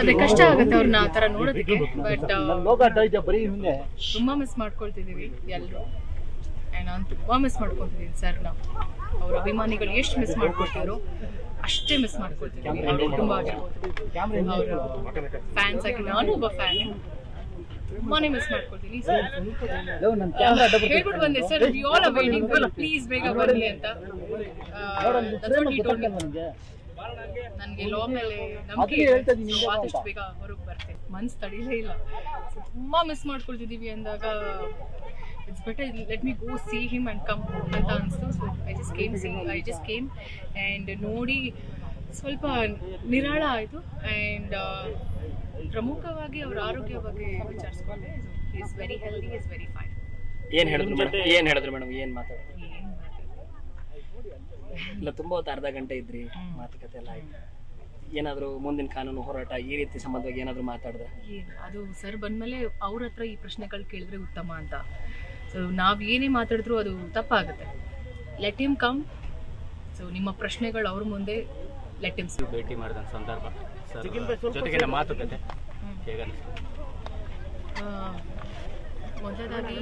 ಅದೇ ಕಷ್ಟ ಆಗುತ್ತೆ ಅವ್ರನ್ನ ಆ ಥರ ನೋಡೋದಕ್ಕೆ. ಬಟ್ ತುಂಬ ಮಿಸ್ ಮಾಡ್ಕೊಳ್ತಿದೀವಿ ಎಲ್ಲರೂ ಅಂಡ್ ನಾನು ತುಂಬಾ ಮಿಸ್ ಮಾಡ್ಕೊತಿದ್ದೀನಿ ನಾವು ಅವ್ರ ಅಭಿಮಾನಿಗಳು ಎಷ್ಟು ಮಿಸ್ ಮಾಡ್ಕೊಳ್ತಿದ್ರು ಅಷ್ಟೇ ಮಿಸ್ ಮಾಡ್ಕೊಳ್ತಿದ್ದೀವಿ. ಅವ್ರ ಕುಟುಂಬ ಆಗಿರ್ಬೋದು ಅವರ ಫ್ಯಾನ್ಸ್ ಆಗಿ ನಾನು ಒಬ್ಬ ಫ್ಯಾನ್ ತುಂಬಾನೇ ಮಿಸ್ ಮಾಡ್ಕೊಳ್ತೀನಿ. ಸರ್ ಹೇಳ್ಬಿಟ್ಟು ಬಂದೆ sir we all waiting please ಬೇಗ ಬನ್ನಿ ಅಂತ. ನನಗೆ ನನಗೆ ಲಾ ಮೇಲೆ ನಂಬಿಕೆ ಆದಷ್ಟು ಬೇಗ ಹೊರಗೆ ಬರ್ತೇನೆ ಮನ್ಸು ತಡೀಲೇ ಇಲ್ಲ. ತುಂಬಾ ಮಿಸ್ ಮಾಡ್ಕೊಳ್ತಿದೀವಿ ಅಂದಾಗ it's better let me go see him and come ಅಂತ ಅನಿಸ್ತು. So I just came see I just came and ನೋಡಿ ಸ್ವಲ್ಪ ನಿರಾಳ ಆಯಿತು. ಆ್ಯಂಡ್ ಪ್ರಮುಖವಾಗಿ ಅವರ ಆರೋಗ್ಯ ಬಗ್ಗೆ ವಿಚಾರಿಸ್ಕೊಂಡೆ is very healthy is very fine ಏನ್ ಹೇಳಿದ್ರು ಮೇಡಮ್ ಏನ್ ಹೇಳಿದ್ರು ಮೇಡಮ್ ಏನ್ ಮಾತಾಡಿದ್ರು ಏನು ಇಲ್ಲ ತುಂಬಾ ಹೊತ್ತು ಅರ್ಧ ಗಂಟೆ ಇದ್ರಿ ಮಾತುಕತೆ ಎಲ್ಲ ಆಯ್ತು. ಏನಾದ್ರೂ ಮುಂದಿನ ಕಾನೂನು ಹೋರಾಟ ಈ ರೀತಿ ಸಂಬಂಧವಾಗಿ ಏನಾದ್ರೂ ಮಾತಾಡಿದ್ರೆ ಏನು ಅದು ಸರ್ ಬಂದಮೇಲೆ ಅವ್ರ ಹತ್ರ ಈ ಪ್ರಶ್ನೆಗಳು ಕೇಳಿದ್ರೆ ಉತ್ತಮ ಅಂತ. ಸೊ ನಾವು ಏನೇ ಮಾತಾಡಿದ್ರು ಅದು ತಪ್ಪಾಗುತ್ತೆ. ಲೆಟ್ ಹಿಮ್ ಕಮ್ ಸೊ ನಿಮ್ಮ ಪ್ರಶ್ನೆಗಳು ಅವ್ರ ಮುಂದೆ ಲೆಟ್ ಹಿಮ್ ಭೇಟಿ ಮಾಡಿದ ಸಂದರ್ಭ. ಸರ್ ಜೊತೆಗಿನ ಮಾತುಕತೆ. ಹೇಗನ್ನಿಸ್ತು? ಮೊದಲಾಗಿ